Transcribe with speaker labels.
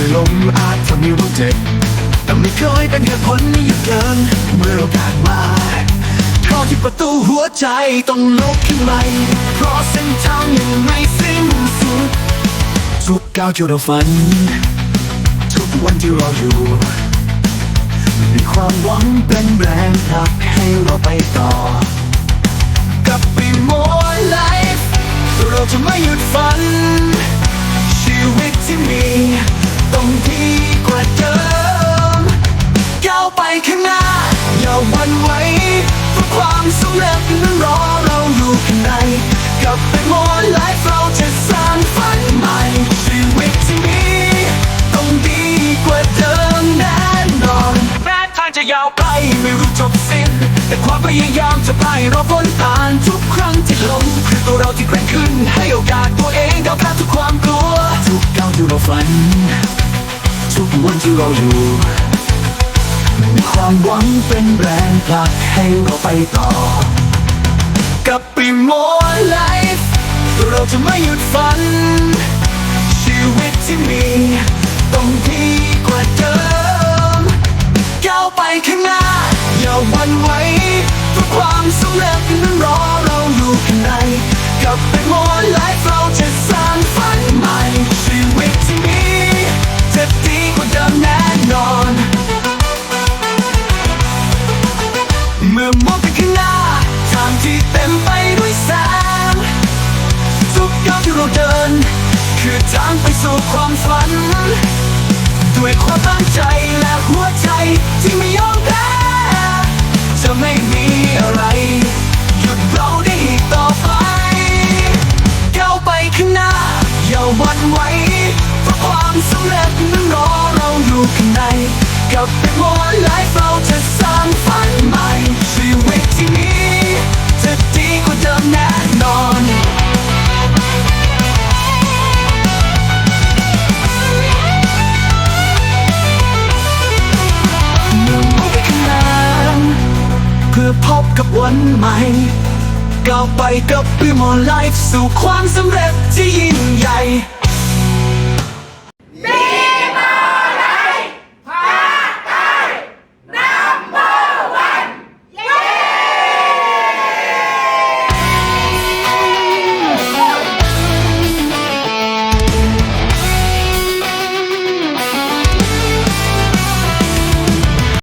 Speaker 1: ือลมอาจทำให้รู้เจ็บแต่ไม่เคยเป็นเหตุผลนี้ยู่เกินเมื่อโอกาสมาเพราะที่ประตูหัวใจต้องลุกขึ้นใหม่เพราะเส้นทางยังไม่สิ้นสุดทุกก้าวที่เราฝัน ทุกวันที่เราอยู่ มีความหวังเป็นแรงผลักให้เราไปต่อ กับปีโมไลฟ์เราจะไม่หยุดฝัน ชีวิตที่มีางหน้า อย่าวันไหวเพราะความสำเร็จนั้นรอเราอยู่ข้างในกับเป็นโมไลฟ์เราจะสร้างฝันใหม่ชีวิตที่มีต้องดีกว่าเดิมแน่นอนแม้ทางจะยาวไกลไม่รู้จบสิ้น แต่ความพยายามจะพาให้เราพ้นผ่านทุกครั้งที่ล้มคือตัวเราที่แกร่งขึ้น ให้โอกาสตัวเองก้าวข้ามทุกความกลัวทุกก้าวที่เราฝัน ทุกวันที่เราอยู่ มีความหวังเป็นแรงผลักให้เราไปต่อ กับปีโมไลฟ์เราจะไม่หยุดฝัน ชีวิตที่มีต้องดีกว่าเดิมก้าวไปข้างหน้า อย่าหวันไหวเพราะความสำเร็จ มอมองไปข้างหน้า ทางที่เต็มไปด้วยแสงทุกก้าวที่เราเดิน คือทางไปสู่ความฝัน ด้วยความตั้งใจและ พบกับวันใหม่ก้าวไปกับปีมอไลฟ์สู่ความสำเร็จที่ยิ่ง